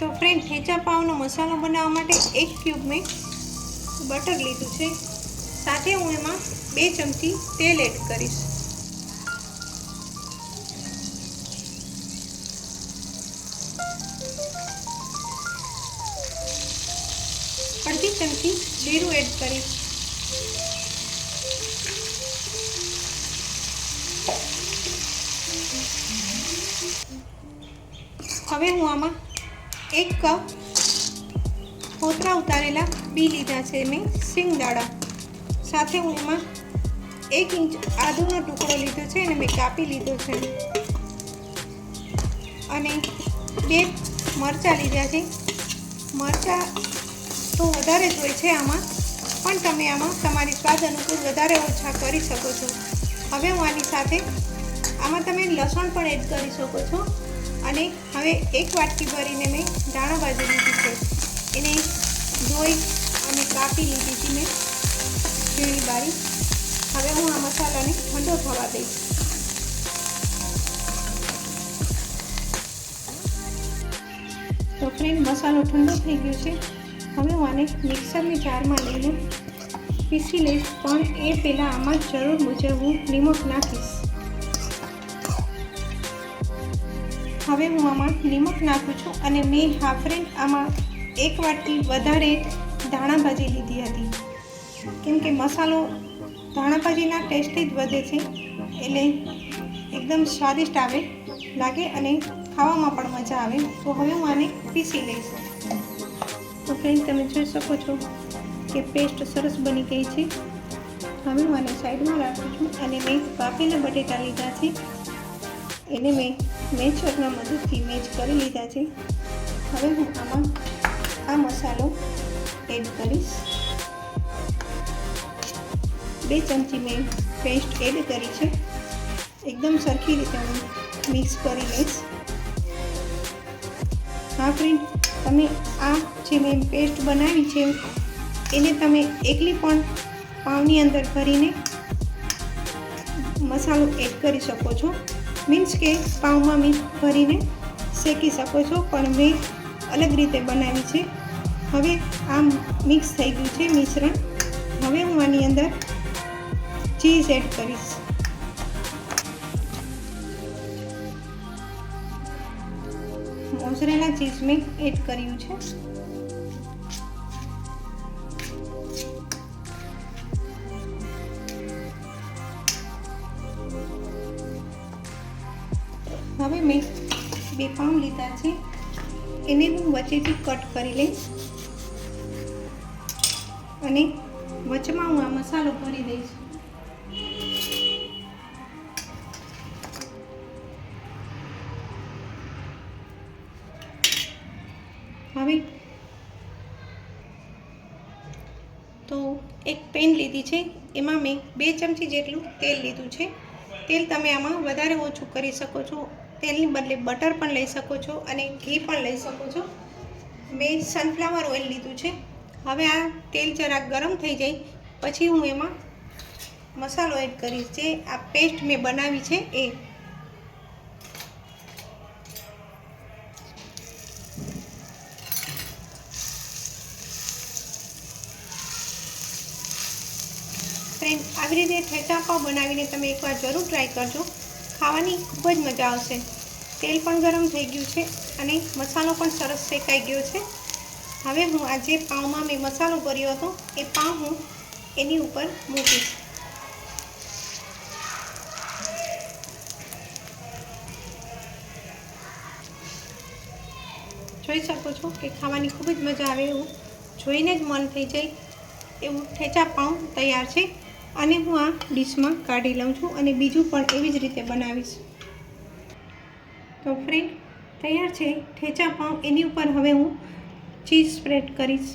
તો ફ્રેન્ડ ઠેચા પાવનો મસાલો બનાવવા માટે એક ક્યુબ મેં બટર લીધું છે. સાથે હું એમાં બે ચમચી તેલ એડ કરીશ. અડધી ચમચી જીરું એડ કરીશ. હવે હું આમાં એક કપ ફોતરા ઉતારેલા બી લીધા છે મેં સિંગદાણા સાથે હું એમાં એક ઇંચ આદુનો ટુકડો લીધો છે અને મેં કાપી લીધો છે. અને બે મરચાં લીધા છે. મરચાં તો વધારે જ હોય છે આમાં, પણ તમે આમાં તમારી સ્વાદ અનુકૂળ વધારે ઓછા કરી શકો છો. હવે હું આની સાથે, આમાં તમે લસણ પણ એડ કરી શકો છો. અને હવે એક વાટકી ભરીને મેં ધાણા ભાજી લીધી છે. એને ધોઈ અને કાપી લીધી હતી મેં ઝીણી બારી. હવે હું આ મસાલાને ઠંડો થવા દઈશ. તો ફ્રેન્ડ મસાલો ઠંડો થઈ ગયો છે. હવે હું આને મિક્સરની જારમાં લઈને પીસી લઈશ. પણ એ પહેલાં આમાં જરૂર મુજબ હું નિમક નાખીશ. હવે હું આમાં નિમક નાખું છું અને મેં હાફ ફ્રેન્ડ આમાં એક વાટકી વધારે ધાણા ભાજી લીધી હતી. કેમ કે મસાલો ધાણા ભાજીના ટેસ્ટથી જ વધે છે, એટલે એકદમ સ્વાદિષ્ટ આવે, લાગે અને ખાવામાં પણ મજા આવે. તો હવે હું આને પીસી લઈશ. તો ફ્રેન્ડ તમે જોઈ શકો છો કે પેસ્ટ સરસ બની ગઈ છે. હવે હું આને સાઈડમાં રાખું છું અને મેં બાફેલા બટેટા લીધા છે. એને મેં મેચરના મદદથી મેચ કરી લીધા છે. હવે હું આમાં આ મસાલો એડ કરીશ. બે ચમચી મેં પેસ્ટ એડ કરી છે. એકદમ સરખી રીતે હું મિક્સ કરી લઈશ. હા ફ્રેન્ડ તમે આ જે મેં પેસ્ટ બનાવી છે, એને તમે એકલી પણ પાવની અંદર ભરીને મસાલો એડ કરી શકો છો. મીન્સ કે પાઉમાં મીઠ ભરીને શેકી શકો છો, પણ મેં અલગ રીતે બનાવી છે. હવે આ મિક્સ થઈ ગયું છે મિશ્રણ. હવે હું આની અંદર ચીઝ એડ કરીશ. મોઝરેલા ચીઝ મેં એડ કર્યું છે. હવે મેં બે પાઉં લીધા છે. એને હું વચ્ચેથી કટ કરી લઈશ. અને વચમાં હું આ મસાલો ભરી દઈશ. હવે તો એક પેન લીધી છે. એમાં મેં બે ચમચી જેટલું તેલ લીધું છે. તેલ તમે આમાં વધારે ઓછું કરી શકો છો. તેલની બદલે બટર પણ લઈ શકો છો અને ઘી પણ લઈ શકો છો. મેં સનફ્લાવર ઓઇલ લીધું છે. હવે આ તેલ જરાક ગરમ થઈ જાય. પછી હું એમાં મસાલો એડ કરીશ. જે આ પેસ્ટ મેં બનાવી છે એ. ફ્રેન્ડ આવી રીતે ઠેચા પાવ બનાવીને તમે એકવાર જરૂર ટ્રાય કરજો. ખાવાની ખૂબ જ મજા આવશે. તેલ પણ ગરમ થઈ ગયું છે અને મસાલો પણ સરસ શેકાઈ ગયો છે. હવે હું આ જે પાઉંમાં મેં મસાલો ભર્યો હતો. એ પાઉં હું એની ઉપર મૂકીશ. જોઈ શકો છો કે ખાવાની ખૂબ જ મજા આવે એવું જોઈને જ મન થઈ જાય એવું ઠેચા પાઉં તૈયાર છે. અને હું આ ડીશમાં કાઢી લઉં છું અને બીજું પણ એવી જ રીતે બનાવીશ. તો ફ્રેન્ડ તૈયાર છે ઠેચા પાઉં. એની ઉપર હવે હું ચીઝ સ્પ્રેડ કરીશ.